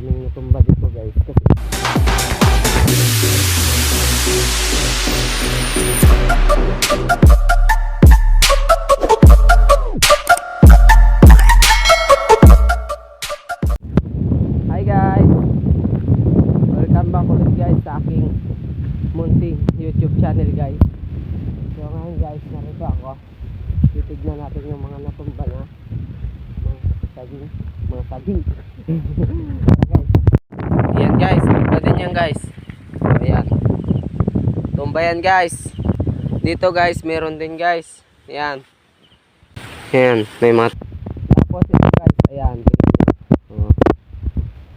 maraming natumba dito guys. Kasi Hi guys! Welcome back ulit guys sa aking munting YouTube channel guys. So ngayon guys, narito ako. Titignan natin yung mga natumba na mga saging. Mga saging. Tara guys. Yan guys, tumba din yan guys. Ayan. Tumba yan guys. Dito guys, meron din guys. Ayan. Ayan, may mat. Tapos ito guys, ayan. Oh.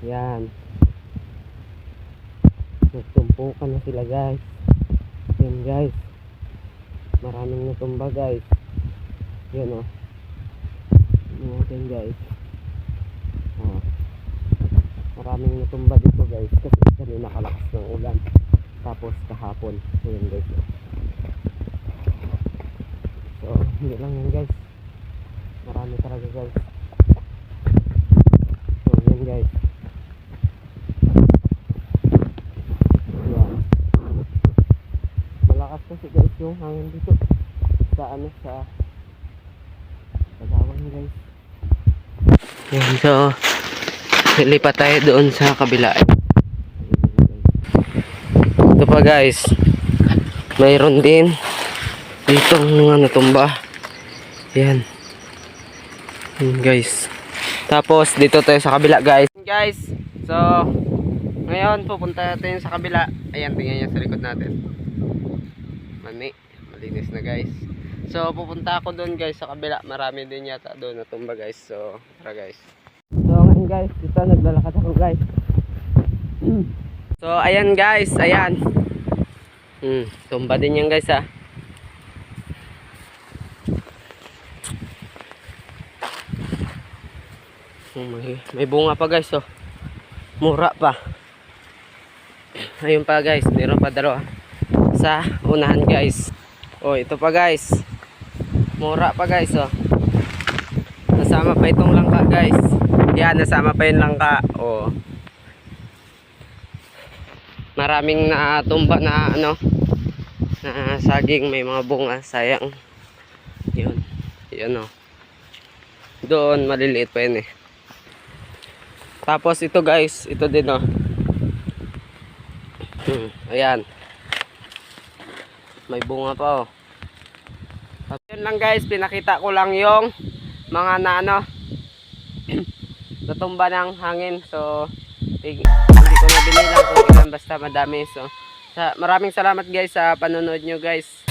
Yan. Nagtumpukan na sila guys. Yan guys. Maraming natumba guys. Yan o. Oh. Natin guys. Oh. Maraming natumba dito guys. Kasi kanina nakalakas ng ulan. Tapos kahapon. Yan guys. So, hindi lang yan guys. Marami talaga guys. So, yan guys. Yan. Malakas kasi guys yung hangin dito. Sa ano, sa Pagawang guys. Yan, so lipat tayo doon sa kabila. Ito pa guys. Mayroon din dito mga natumba. Yan. Yan guys. Tapos dito tayo sa kabila guys. Guys, so ngayon pupunta natin sa kabila. Ayan, tingnan niyo sa likod natin. Mani, malinis na guys. So pupunta ako doon guys sa kabila. Marami din yata doon natumba guys. So tara guys. Guys, dito naglalakad ako guys. So ayan guys, ayan. Hmm, tumba din yan guys ah. Oh, may, may bunga pa guys oh. Mura pa. Ayun pa guys, meron pa dalawa. Sa unahan guys. Oh, ito pa guys. Mura pa guys oh. Nasama pa itong langka guys. Yan, nasama pa yung langka. Oh. Maraming natumba na ano na saging may mga bunga sayang. Yun. Yun oh. Doon maliliit pa yun eh. Tapos ito guys, ito din oh. Hmm, ayan. May bunga pa oh. Yun lang guys, pinakita ko lang yung mga na ano natumba ng hangin. So hindi ko na binilang kung ilan basta madami. So sa, maraming salamat guys sa panonood nyo guys.